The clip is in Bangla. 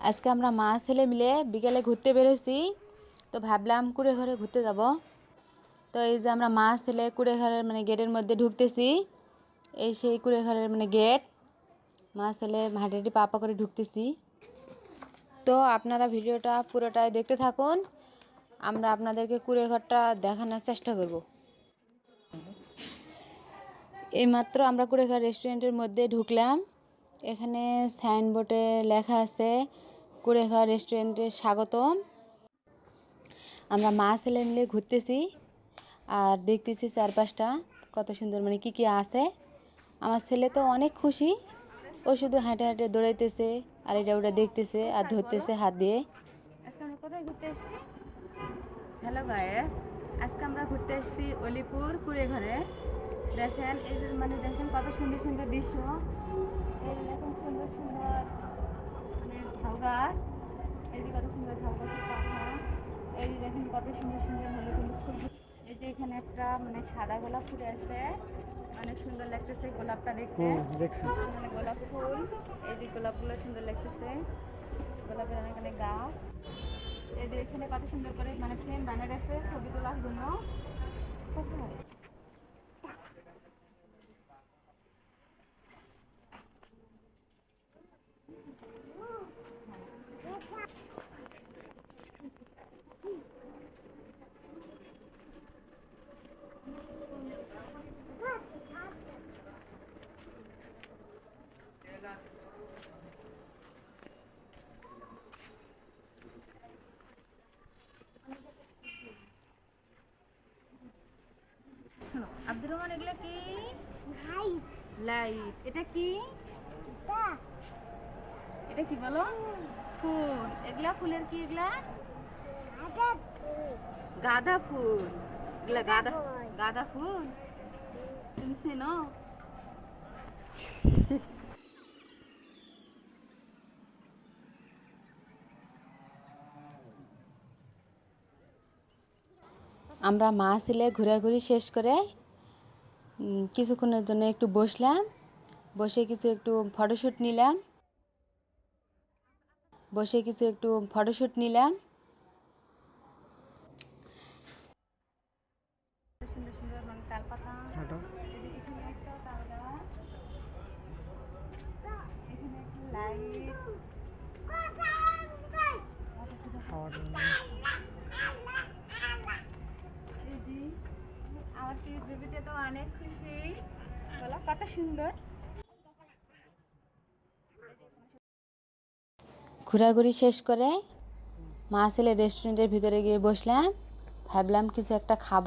আজকে আমরা মা ছেলে মিলে বিকেলে ঘুরতে বেরোছি তো ভাবলাম কুড়ে ঘরে ঘুরতে যাব। তো এই যে আমরা মা ছেলে কুড়ে ঘরের মানে গেটের মধ্যে ঢুকতেছি। এই সেই কুড়ে ঘরের মানে গেট মা ছেলে হাঁটি পাপা করে ঢুকতেছি। তো আপনারা ভিডিওটা পুরোটাই দেখতে থাকুন। আমরা আপনাদেরকে কুড়ে ঘরটা দেখানোর চেষ্টা করব। এইমাত্র আমরা কুড়েঘর রেস্টুরেন্টের মধ্যে ঢুকলাম। এখানে সাইনবোর্ডে লেখা আছে কুড়েঘর রেস্টুরেন্টে স্বাগতম। আমরা মা ছেলে মিলে ঘুরতেছি আর দেখতেছি চারপাশটা কত সুন্দর মানে কি কি আছে। আমার ছেলে তো অনেক খুশি, ও শুধু হাঁটে হাঁটে দৌড়াইতেছে আর এটা ওটা দেখতেছে আর ধরতেছে হাত দিয়ে। আজকে আমরা কোথায় ঘুরতে এসেছি হ্যালো গায়েস আজকে আমরা ঘুরতে এসেছি অলিপুর কুড়ে ঘরে দেখেন, এই মানে দেখেন কত সুন্দর সুন্দর দৃশ্য। এই সুন্দর সুন্দর গাছ। যে কত সুন্দর ঝাউ গাছের পাখা এই দেখেন কত সুন্দর সুন্দর হলুদ হলুদ ফুল এই যে এখানে একটা মানে সাদা গোলাপ ফুটে আছে অনেক সুন্দর লাগতেছে গোলাপটা দেখতে। মানে গোলাপ ফুল। এই যে গোলাপগুলো সুন্দর লাগতেছে। গোলাপের অনেক অনেক গাছ। এই যে এখানে কত সুন্দর করে মানে ফ্রেম বানিয়ে রাখছে ছবি তোলার জন্য। কোথায়? শোনো, আব্দুর রহমান এগুলো কি? লাইট এটা কি? এটা। কি বলো? ফুল। এগুলা ফুলের কি এগুলা? গাঁদা ফুল। এগুলা গাঁদা গাঁদা ফুল? তুমি চেনো? আমরা মা ছেলে ঘোরাঘুরি শেষ করে কিছুক্ষণের জন্য একটু বসলাম বসে কিছু একটু ফটোশ্যুট নিলাম বসে কিছু একটু ফটোশ্যুট নিলাম। সুন্দর সুন্দর মানে তালপাতা। এখানে একটা তাল গাছ এখানে একটা লাইট খাওয়ার জন্য এই যে তো অনেক খুশি। বলো, কত সুন্দর। ঘোরাঘুরি শেষ করে মা ছেলে রেস্টুরেন্টের ভিতরে গিয়ে বসলাম। ভাবলাম কিছু একটা খাব।